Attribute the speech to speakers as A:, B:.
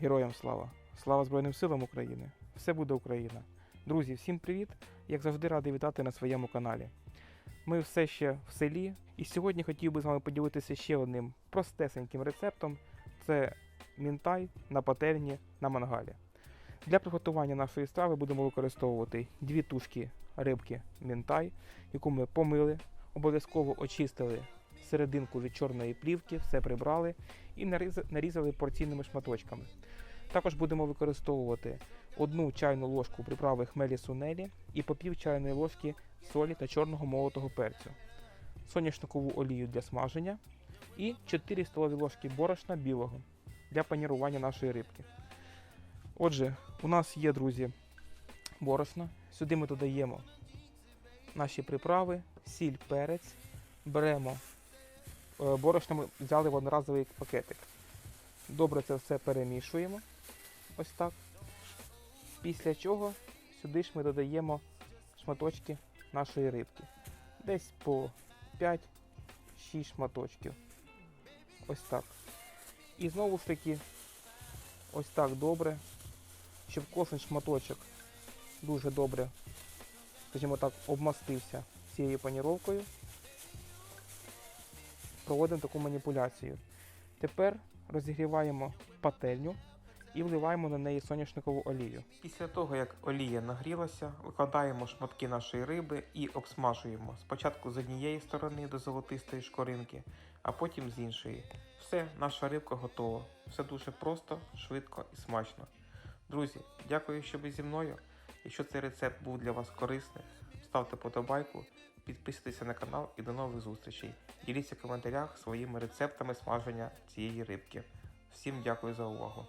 A: Героям слава! Слава Збройним силам України! Все буде Україна! Друзі, всім привіт! Як завжди радий вітати на своєму каналі. Ми все ще в селі, і сьогодні хотів би з вами поділитися ще одним простесеньким рецептом: це мінтай на пательні на мангалі. Для приготування нашої страви будемо використовувати дві тушки рибки мінтай, яку ми помили, обов'язково очистили серединку від чорної плівки, все прибрали і нарізали порційними шматочками. Також будемо використовувати одну чайну ложку приправи хмелі сунелі і по пів чайної ложки солі та чорного молотого перцю, соняшникову олію для смаження і 4 столові ложки борошна білого для панірування нашої рибки. Отже, у нас є, друзі, борошно. Сюди ми додаємо наші приправи, сіль, перець, беремо борошно ми взяли в одноразовий пакетик. Добре це все перемішуємо. Ось так. Після чого сюди ж ми додаємо шматочки нашої рибки. Десь по 5-6 шматочків. Ось так. І знову ж таки, ось так добре, щоб кожен шматочок дуже добре, скажімо так, обмастився цією паніровкою. Проводимо таку маніпуляцію. Тепер розігріваємо пательню і вливаємо на неї соняшникову олію. Після того, як олія нагрілася, викладаємо шматки нашої риби і обсмажуємо спочатку з однієї сторони до золотистої шкоринки, а потім з іншої. Все, наша рибка готова. Все дуже просто, швидко і смачно. Друзі, дякую, що ви зі мною. Якщо цей рецепт був для вас корисний, ставте подобайку, підписуйтесь на канал і до нових зустрічей. Діліться в коментарях своїми рецептами смаження цієї рибки. Всім дякую за увагу.